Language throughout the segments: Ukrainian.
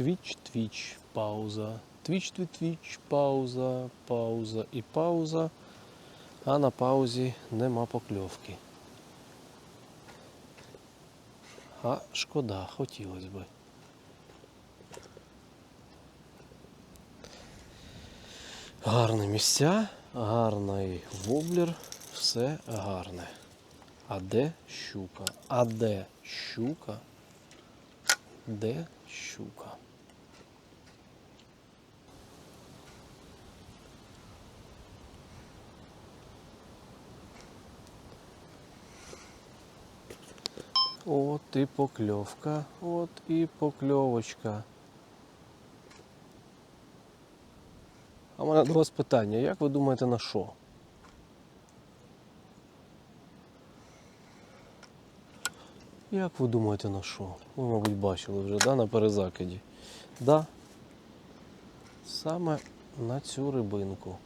Твіч, твіч, пауза. Твіч, твіч, твіч, пауза, пауза і пауза. А на паузі нема покльовки. А шкода, хотілося би. Гарні місця, гарний воблер, все гарне. А де щука? А де щука? Де щука? От і покльовка, от і покльовочка. А мене до вас питання, як ви думаєте на що? Як ви думаєте на що? Ви, мабуть, бачили вже, да, на перезакиді. Да. Саме на цю рибинку.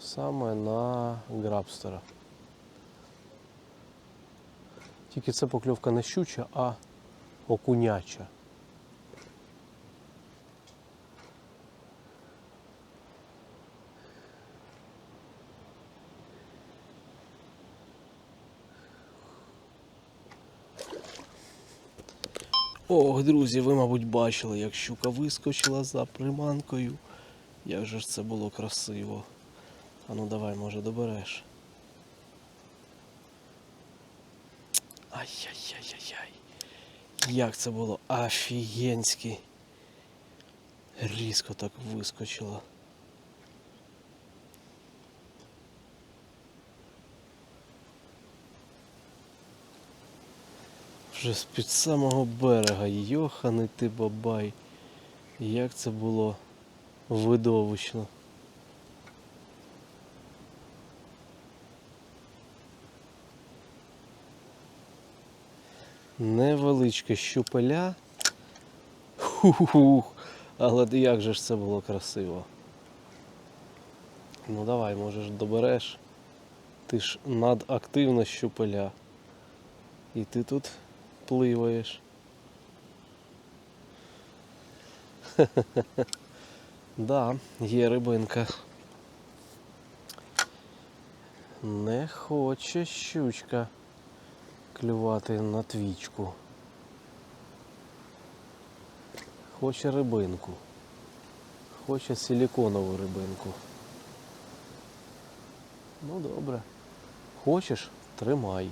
Саме на грабстера. Тільки це покльовка не щуча, а окуняча. Ох, друзі, ви, мабуть, бачили, як щука вискочила за приманкою. Як же ж це було красиво. А ну давай, може, добереш. Ай-яй-яй-яй-яй. Як це було офігенськи. Різко так вискочила. Вже з-під самого берега. Йоханий ти бабай. Як це було видовищно. Невеличке щупеля. Хух, але як же ж це було красиво. Ну давай, може ж добереш. Ти ж надактивна щупеля. І ти тут пливаєш. Да, є рибинка. Не хоче щучка клювати на твічку. Хоче рибинку. Хоче силіконову рибинку. Ну добре. Хочеш, тримай.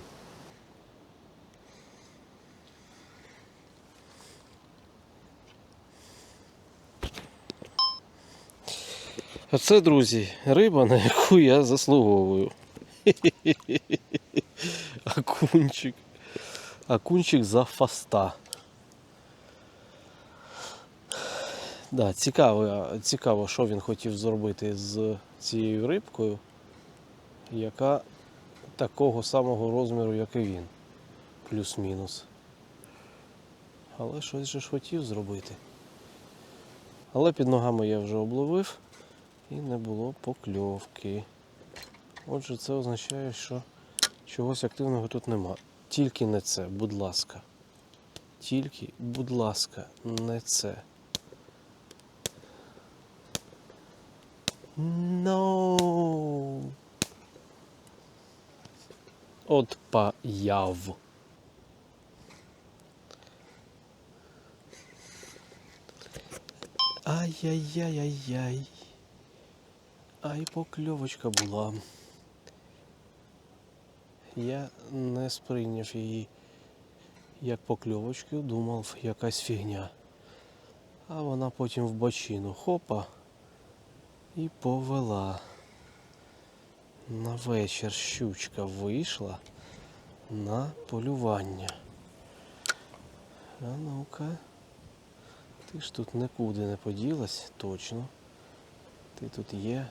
А це, друзі, риба, на яку я заслуговую. Акунчик. Акунчик за фаста. Да, цікаво, цікаво, що він хотів зробити з цією рибкою, яка такого самого розміру, як і він. Плюс-мінус. Але щось же ж хотів зробити. Але під ногами я вже обловив і не було покльовки. Отже, це означає, що чогось активного тут нема. Тільки не це, будь ласка. Тільки, будь ласка, не це. No. От паяв. Ай-яй-яй-яй-яй. Ай, покльовочка була. Я не сприйняв її як покльовочку, думав якась фігня. А вона потім в бочину хопа і повела. На вечір щучка вийшла на полювання. А ну-ка. Ти ж тут нікуди не поділась, точно. Ти тут є.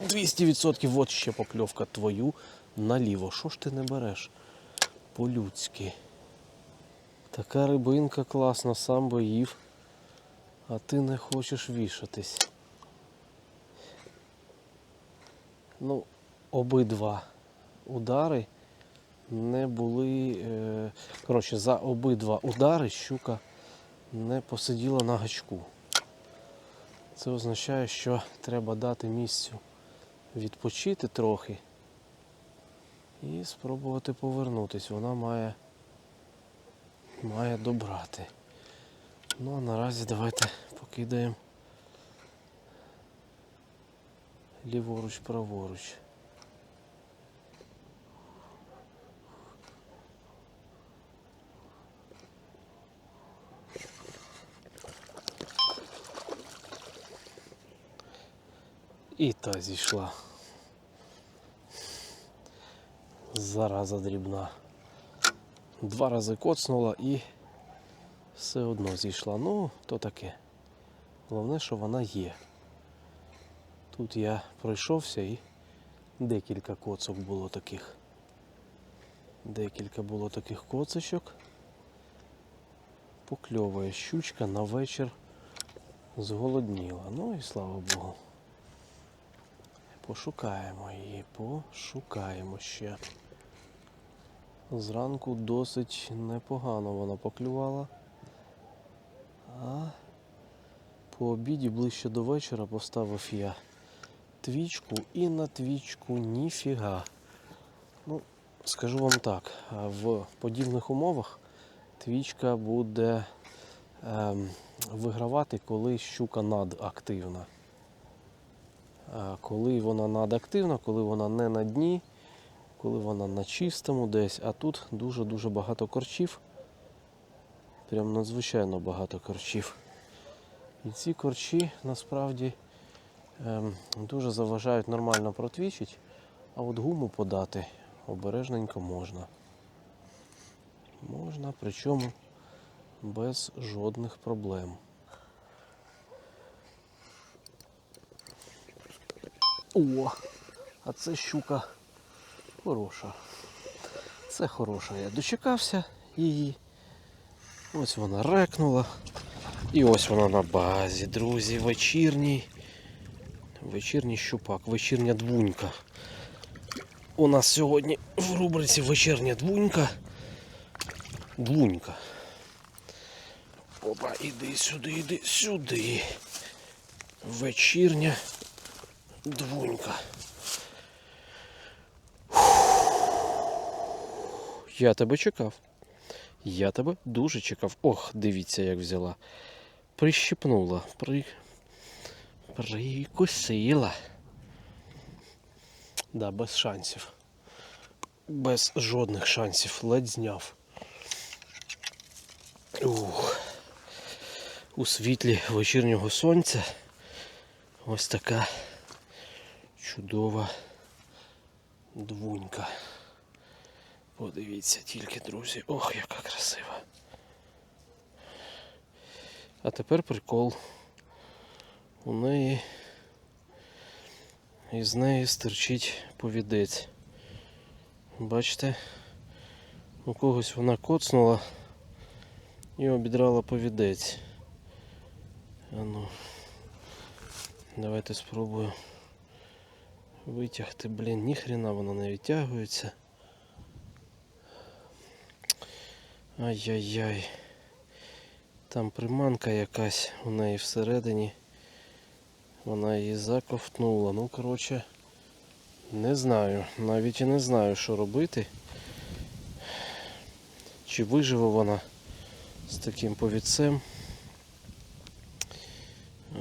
200% от ще покльовка твою наліво. Що ж ти не береш? По-людськи. Така рибинка класна, сам би їв, а ти не хочеш вішатись. Ну, обидва удари не були. Е... Коротше, за обидва удари щука не посиділа на гачку. Це означає, що треба дати місцю відпочити трохи і спробувати повернутись. Вона має, має добрати. Ну а наразі давайте покидаємо ліворуч, праворуч. І та зійшла. Зараза дрібна. Два рази коцнула і все одно зійшла. Ну, то таке. Головне, що вона є. Тут я пройшовся і декілька коцок було таких. Декілька було таких коцочок. Покльовує щучка на вечір зголодніла. Ну і слава Богу. Пошукаємо її, пошукаємо ще. Зранку досить непогано вона поклювала. А по обіді ближче до вечора поставив я твічку і на твічку ніфіга. Ну, скажу вам так, в подібних умовах твічка буде ем, вигравати, коли щука надактивна. Коли вона надактивна, коли вона не на дні, коли вона на чистому десь, а тут дуже-дуже багато корчів. Прям надзвичайно багато корчів. І ці корчі насправді ем, дуже заважають нормально протвічить, а от гуму подати обережненько можна. Можна, причому без жодних проблем. О, а це щука хороша. Це хороша. Я дочекався її. Ось вона рекнула. І ось вона на базі, друзі, вечірній. Вечірній щупак, вечірня двунька. У нас сьогодні в рубриці вечірня двунька. Двунька. Опа, іди сюди, іди сюди. Вечірня двунька. Я тебе чекав. Я тебе дуже чекав. Ох, дивіться, як взяла. Прищипнула, при... прикусила. Да, без шансів. Без жодних шансів. Ледь зняв. Ух. У світлі вечірнього сонця ось така чудова двунька. Подивіться тільки, друзі. Ох, яка красива. А тепер прикол. У неї із неї стирчить повідець. Бачите? У когось вона коцнула і обідрала повідець. А ну, давайте спробую витягти, блін, ніхрена вона не відтягується. Ай-яй-яй. Там приманка якась у неї всередині. Вона її заковтнула. Ну, коротше, не знаю. Навіть і не знаю, що робити. Чи виживе вона з таким повідцем.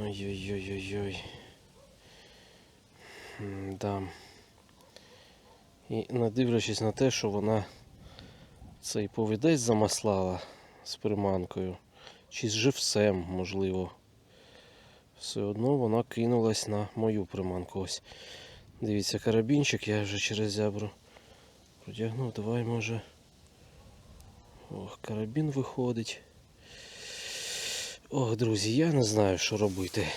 Ой-ой-ой-ой-ой. Да. І не дивлячись на те, що вона цей повідець замаслала з приманкою, чи з живцем, можливо. Все одно вона кинулась на мою приманку. Ось. Дивіться, карабінчик я вже через зябру протягнув. Давай може. Ох, карабін виходить. Ох, друзі, я не знаю, що робити.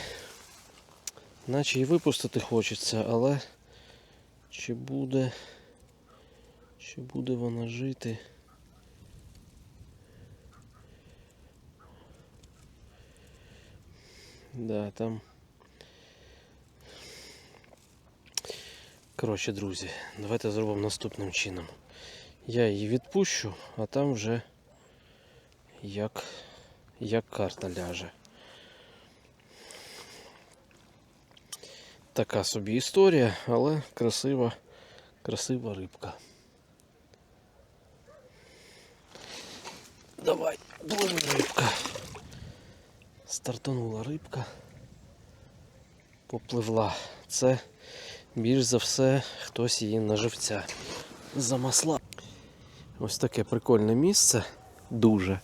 Наче і випустити хочеться, але чи буде, чи буде вона жити? Да, там. Коротше, друзі, давайте зробимо наступним чином. Я її відпущу, а там вже як, як карта ляже. Така собі історія, але красива, красива рибка. Давай, пливи рибка. Стартанула рибка. Попливла. Це більш за все хтось її на живця замасла. Ось таке прикольне місце. Дуже.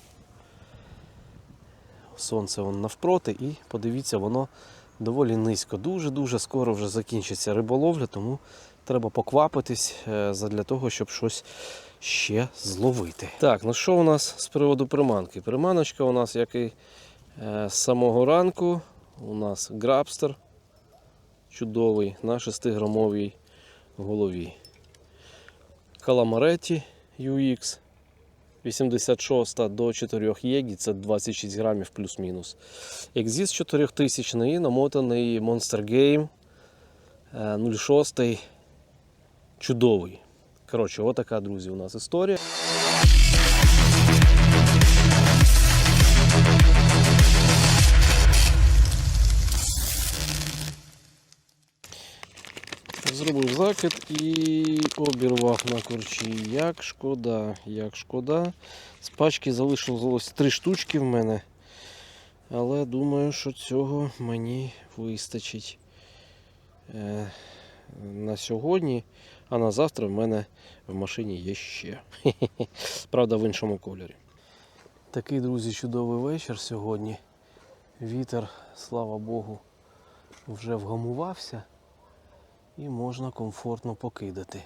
Сонце вон навпроти і подивіться, воно доволі низько. Дуже-дуже скоро вже закінчиться риболовля, тому треба поквапитись е, задля того, щоб щось ще зловити. Так, ну що у нас з приводу приманки? Приманочка у нас, як і з самого ранку, у нас грабстер чудовий на 6-грамовій голові. Каламареті UX 86 до 4 єгі, це 26 грамів плюс-мінус. Екзіс 4000 і намотаний Monster Game е, 06 чудовий. Коротше, отака, друзі, у нас історія. Зробив закид і обірвав на корчі. Як шкода, як шкода. З пачки залишилось три штучки в мене. Але думаю, що цього мені вистачить е, на сьогодні, а на завтра в мене в машині є ще. Правда, в іншому кольорі. Такий, друзі, чудовий вечір сьогодні. Вітер, слава Богу, вже вгамувався і можна комфортно покидати.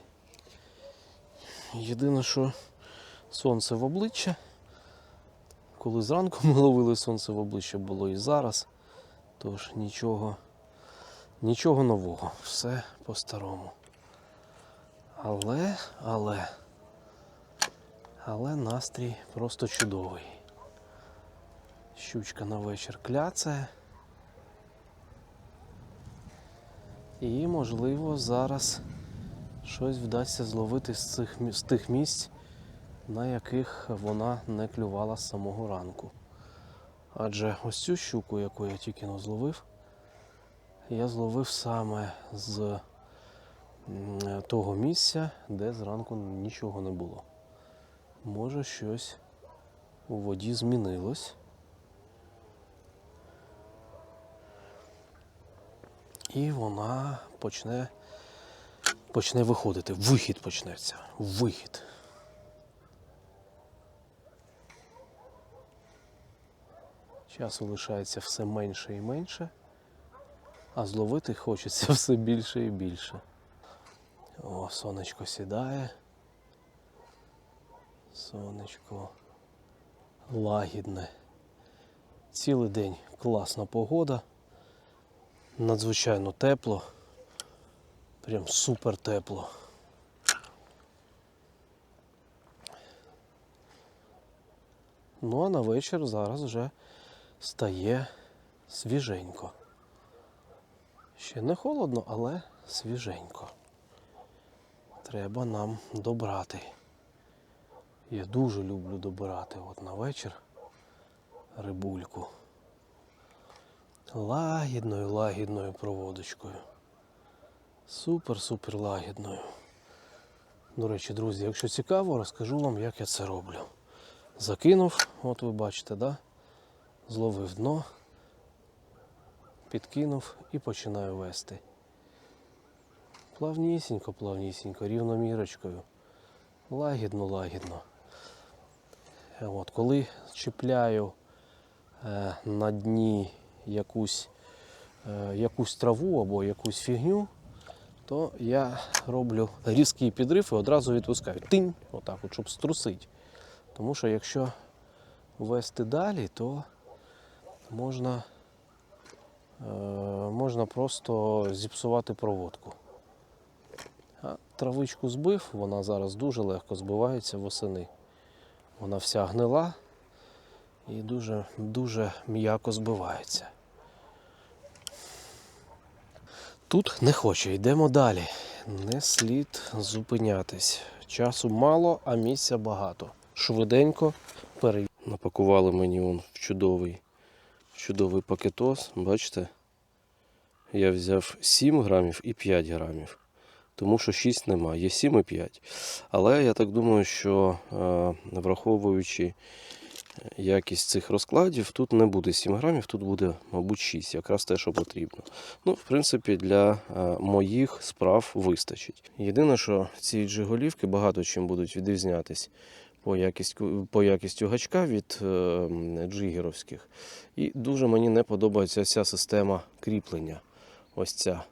Єдине, що сонце в обличчя. Коли зранку ми ловили сонце в обличчя було і зараз. Тож нічого, нічого нового, все по-старому. Але, але, але настрій просто чудовий. Щучка на вечір кляцає. І, можливо, зараз щось вдасться зловити з, цих, з тих місць, на яких вона не клювала з самого ранку. Адже ось цю щуку, яку я тільки но зловив, я зловив саме з того місця, де зранку нічого не було. Може щось у воді змінилось. І вона почне, почне виходити. Вихід почнеться. Вихід. Часу лишається все менше і менше, а зловити хочеться все більше і більше. О, сонечко сідає. Сонечко лагідне. Цілий день класна погода. Надзвичайно тепло. Прям супер тепло. Ну а на вечір зараз вже стає свіженько. Ще не холодно, але свіженько. Треба нам добрати. Я дуже люблю добирати от на вечір рибульку лагідною, лагідною проводочкою. Супер-супер лагідною. До речі, друзі, якщо цікаво, розкажу вам, як я це роблю. Закинув, от ви бачите, да? зловив дно, підкинув і починаю вести. Плавнісінько, плавнісінько, рівномірочкою. Лагідно, лагідно. От, коли чіпляю е, на дні якусь, е, якусь траву або якусь фігню, то я роблю різкий підрив і одразу відпускаю. Тинь, отак, от, щоб струсить. Тому що якщо вести далі, то можна, е, можна просто зіпсувати проводку. А травичку збив, вона зараз дуже легко збивається восени. Вона вся гнила і дуже, дуже м'яко збивається. Тут не хоче, йдемо далі. Не слід зупинятись. Часу мало, а місця багато. Швиденько перей. Напакували мені он в чудовий, чудовий пакетос. Бачите? Я взяв 7 грамів і 5 грамів. Тому що 6 нема, є 7 і 5. Але я так думаю, що е, враховуючи якість цих розкладів, тут не буде 7 грамів, тут буде, мабуть, 6, якраз те, що потрібно. Ну, в принципі, для е, моїх справ вистачить. Єдине, що ці джиголівки багато чим будуть відрізнятись по якістю, по якістю гачка від е, джигеровських. І дуже мені не подобається ця система кріплення. Ось ця.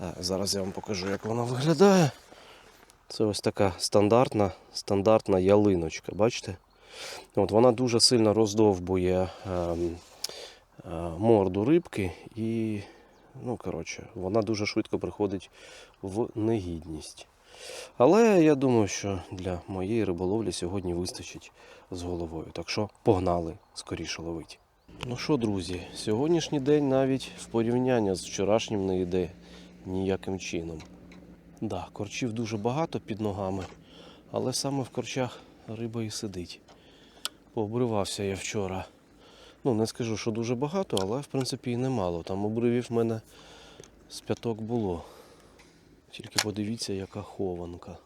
Е, Зараз я вам покажу, як вона виглядає. Це ось така стандартна, стандартна ялиночка, бачите? От вона дуже сильно роздовбує ем, е, морду рибки і, ну, коротше, вона дуже швидко приходить в негідність. Але я думаю, що для моєї риболовлі сьогодні вистачить з головою. Так що погнали скоріше ловить. Ну що, друзі, сьогоднішній день навіть в порівнянні з вчорашнім не йде ніяким чином. Да, корчів дуже багато під ногами, але саме в корчах риба і сидить. Пообривався я вчора. Ну, не скажу, що дуже багато, але в принципі і немало. Там обривів в мене з п'яток було. Тільки подивіться, яка хованка.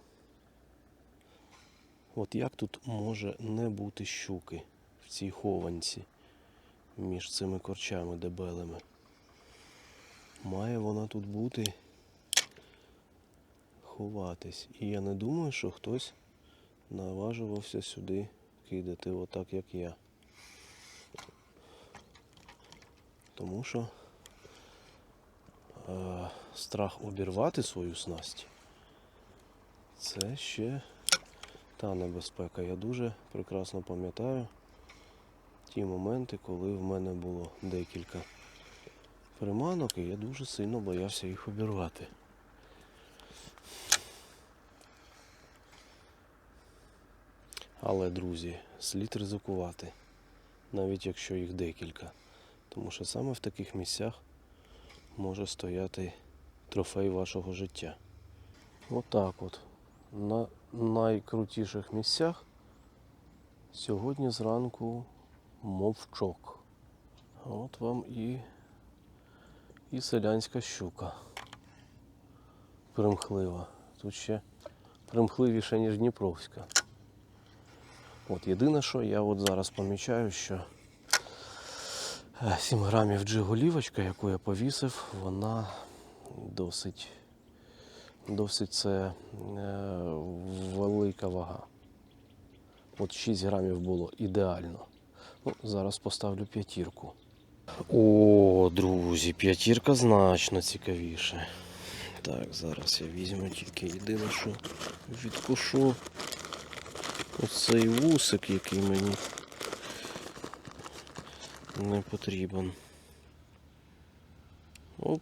От як тут може не бути щуки в цій хованці між цими корчами дебелими. Має вона тут бути ховатись. І я не думаю, що хтось наважувався сюди кидати отак, як я. Тому що е, страх обірвати свою снасть це ще та небезпека. Я дуже прекрасно пам'ятаю ті моменти, коли в мене було декілька приманок, і я дуже сильно боявся їх обірвати. Але, друзі, слід ризикувати, навіть якщо їх декілька. Тому що саме в таких місцях може стояти трофей вашого життя. Отак от. На найкрутіших місцях сьогодні зранку мовчок. От вам і, і селянська щука. Примхлива. Тут ще примхливіша, ніж Дніпровська. От єдине, що я от зараз помічаю, що е, 7 грамів джиголівочка, яку я повісив, вона досить, досить це е, велика вага. От 6 грамів було ідеально. Ну, зараз поставлю п'ятірку. О, друзі, п'ятірка значно цікавіше. Так, зараз я візьму тільки єдине, що відкушу оцей вусик, який мені не потрібен. Оп.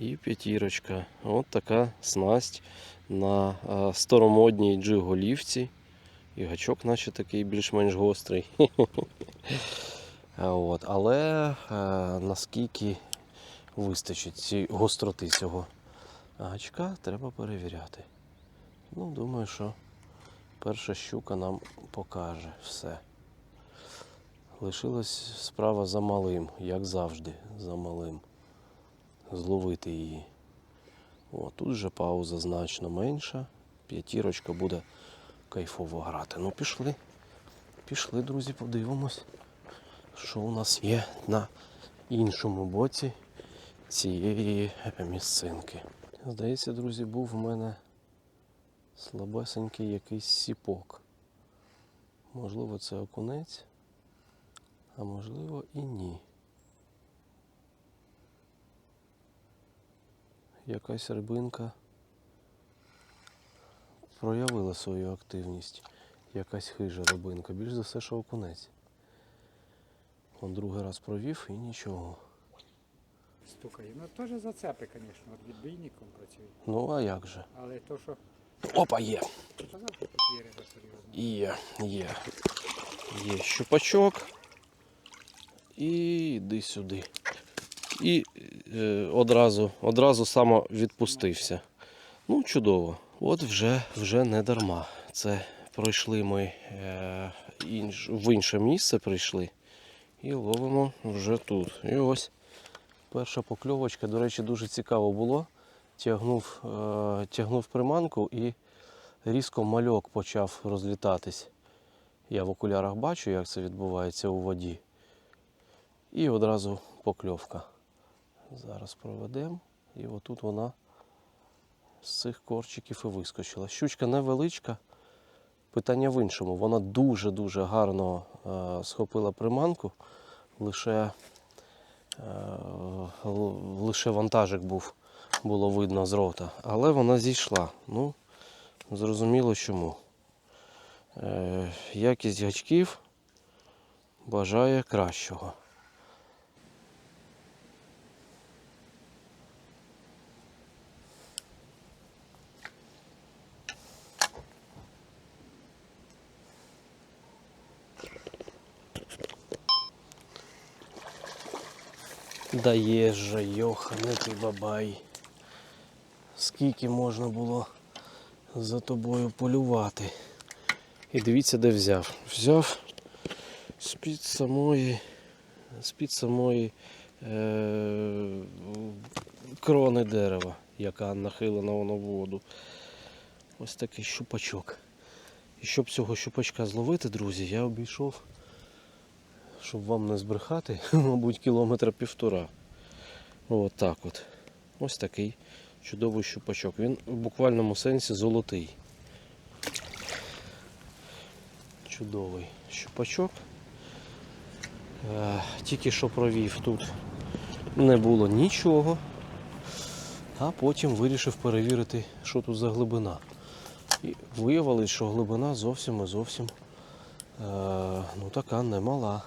І п'ятірочка. От така снасть на старомодній джиголівці. І гачок наче такий більш-менш гострий. От. Але наскільки вистачить гостроти цього гачка, треба перевіряти. Ну, думаю, що перша щука нам покаже все. Лишилась справа за малим, як завжди, за малим. Зловити її. О, тут вже пауза значно менша. П'ятірочка буде кайфово грати. Ну, пішли. Пішли, друзі, подивимось, що у нас є на іншому боці цієї місцинки. Здається, друзі, був в мене слабесенький якийсь сіпок. Можливо, це окунець, а можливо і ні. Якась рибинка проявила свою активність. Якась хижа рибинка. Більш за все, що окунець. Он другий раз провів і нічого. стукає. Ну теж зацепи, звісно, от відбійником працює. Ну а як же? Але то, що Опа, є! Є, є. Є щупачок. І йди сюди. І е, одразу, одразу само відпустився. Ну, чудово. От вже, вже не дарма. Це пройшли ми е, інш, в інше місце прийшли і ловимо вже тут. І ось перша покльовочка, до речі, дуже цікаво було. Тягнув, е, тягнув приманку і різко мальок почав розлітатись. Я в окулярах бачу, як це відбувається у воді. І одразу покльовка. Зараз проведемо. І отут вона з цих корчиків і вискочила. Щучка невеличка. Питання в іншому. Вона дуже-дуже гарно е, схопила приманку. Лише, е, лише вантажик був, було видно з рота. Але вона зійшла. Ну, зрозуміло чому. Е, якість гачків бажає кращого. Даєш же, йохане ти бабай. Скільки можна було за тобою полювати. І дивіться, де взяв. Взяв з-під самої, з-під самої е- крони дерева, яка нахилена воно в воду. Ось такий щупачок. І щоб цього щупачка зловити, друзі, я обійшов, щоб вам не збрехати, мабуть, кілометра півтора. От так от. Ось такий чудовий щупачок. Він в буквальному сенсі золотий. Чудовий щупачок. Е, Тільки що провів тут не було нічого, а потім вирішив перевірити, що тут за глибина. І виявилось, що глибина зовсім і зовсім е, ну, така немала.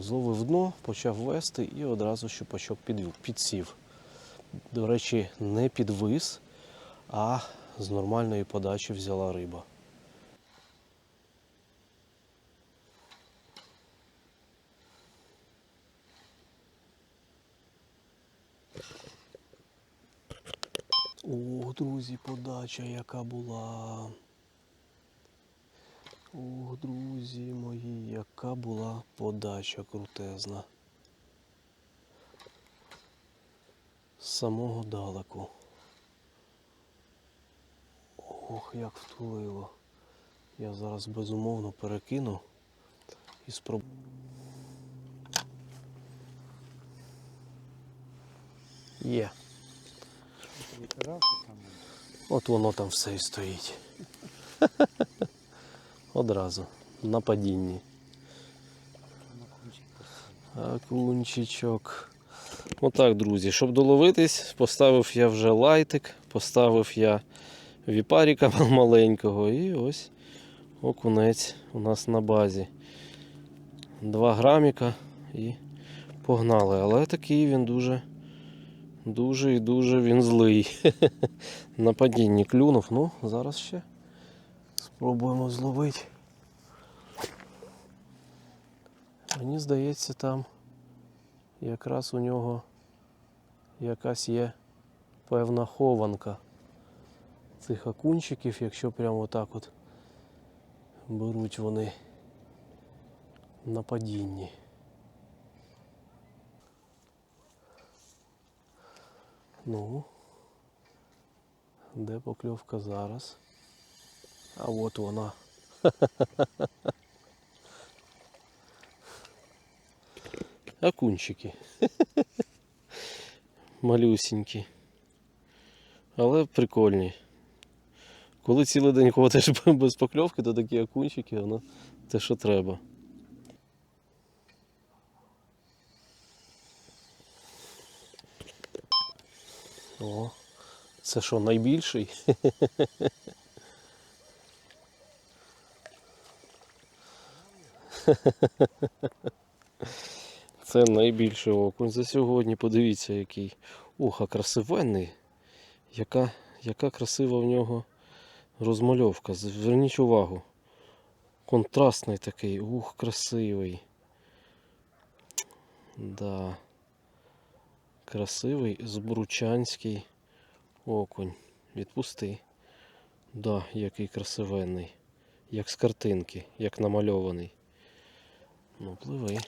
Зловив дно, почав вести і одразу щупачок підсів. До речі, не підвис, а з нормальної подачі взяла риба. Ох, друзі, подача яка була. Ох, друзі мої, яка була подача крутезна. З самого далеку. Ох, як втулило. Я зараз безумовно перекину і спробую. Є. От воно там все і стоїть. Одразу. На падінні. Акунчичок. Отак, друзі. Щоб доловитись, поставив я вже лайтик, поставив я віпаріка маленького і ось окунець у нас на базі. 2 граміка і погнали. Але такий він дуже, дуже і дуже він злий. На падінні клюнув. Ну, зараз ще спробуємо зловити. Мені здається, там якраз у нього якась є певна хованка цих окунчиків, якщо прямо так от беруть вони на падінні. Ну, де покльовка зараз? А от вона. Окунчики. Малюсінькі. Але прикольні. Коли цілий день ходиш без покльовки, то такі окунчики, воно те, що треба. О, це що, найбільший? Це найбільший окунь за сьогодні. Подивіться, який. Уха, красивенний. Яка, яка красива в нього розмальовка. Зверніть увагу. Контрастний такий. Ух, красивий. Да. Красивий збручанський окунь. Відпусти. Да, який красивенний. як з картинки, як намальований. Ну, пливи.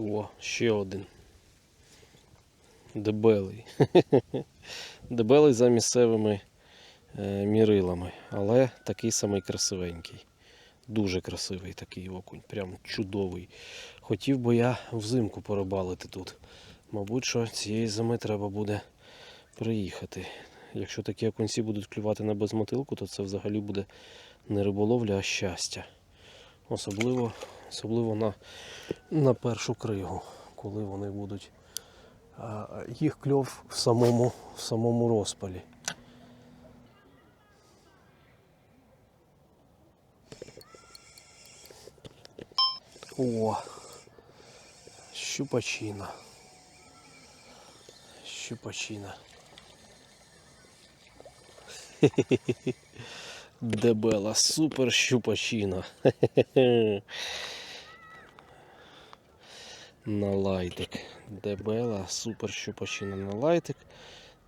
О, ще один. Дебелий. Дебелий за місцевими е, мірилами, але такий самий красивенький. Дуже красивий такий окунь, прям чудовий. Хотів би я взимку порибалити тут. Мабуть, що цієї зими треба буде приїхати. Якщо такі окунці будуть клювати на безмотилку, то це взагалі буде не риболовля, а щастя. Особливо, особливо на, на першу кригу, коли вони будуть. Їх кльов в самому, в самому розпалі. О, щупачина. Щупачина. Дебела, супер щупачина. На лайтик. Дебела, супер щупачина на лайтик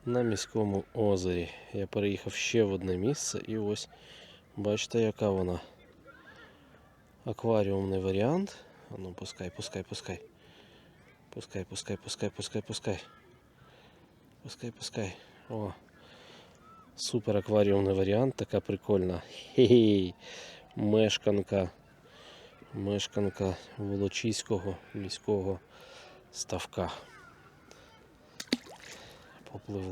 на міському озері. Я переїхав ще в одне місце і ось бачите, яка вона. Акваріумний варіант. А ну пускай, пускай, пускай. Пускай, пускай, пускай, пускай, пускай. Пускай, пускай. О. Супер акваріумний варіант, така прикольна. Хе-хей. Мешканка. Мешканка Волочиського міського ставка. Попливла.